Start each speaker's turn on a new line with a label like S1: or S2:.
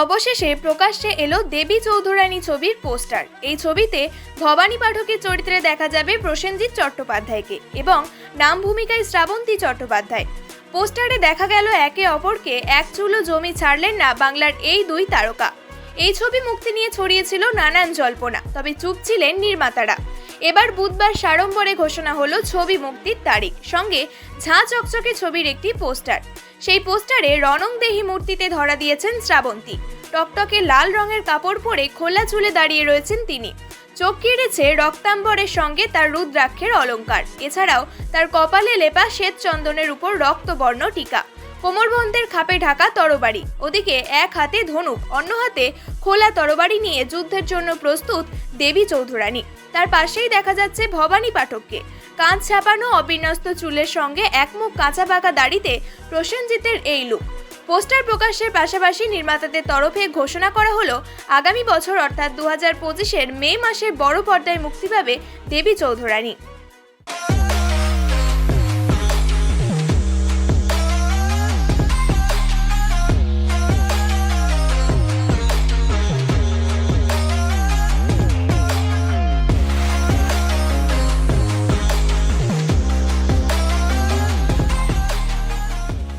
S1: অবশেষে প্রকাশ্যে এলো দেবী চৌধুরানী ছবির পোস্টার। এই ছবিতে ভবানী পাঠকের চরিত্রে দেখা যাবে প্রসেনজিৎ চট্টোপাধ্যায়কে এবং নাম ভূমিকায় শ্রাবন্তী চট্টোপাধ্যায়। পোস্টারে দেখা গেল একে অপরকে এক চুলো জমি ছাড়লেন না বাংলার এই দুই তারকা। এই ছবি মুক্তি নিয়ে ছড়িয়েছিল নানান জল্পনা, তবে চুপ ছিলেন নির্মাতারা। এবার বুধবার সাড়ম্বরে ঘোষণা হলো ছবি মুক্তির তারিখ। সঙ্গে ঝাঁ চকচকে ছবির একটি পোস্টার। সেই পোস্টারে রণংদেহী মূর্তিতে ধরা দিয়েছেন শ্রাবন্তী। টকটকে লাল রঙের কাপড় পরে খোলা চুলে দাঁড়িয়ে রয়েছেন তিনি। চোখ কেড়েছে রক্তাম্বরের সঙ্গে তার রুদ্রাক্ষের অলংকার। এছাড়াও তার কপালে লেপা শ্বেত চন্দনের উপর রক্তবর্ণ টিকা। কোমরবন্ধের খাপে ঢাকা তরবারি, ওদিকে এক হাতে ধনুক, অন্য হাতে খোলা তরবারি নিয়ে যুদ্ধের জন্য প্রস্তুত দেবী চৌধুরানী। তার পাশেই দেখা যাচ্ছে ভবানী পাঠককে। কাঁচ ছাপানো অবিন্যস্ত চুলের সঙ্গে একমুখ কাঁচা পাকা দাড়িতে প্রসেনজিতের এই লুক। পোস্টার প্রকাশের পাশাপাশি নির্মাতাদের তরফে ঘোষণা করা হলো, আগামী বছর অর্থাৎ দু হাজার পঁচিশের মে মাসে বড় পর্দায় মুক্তি পাবে দেবী চৌধুরানী।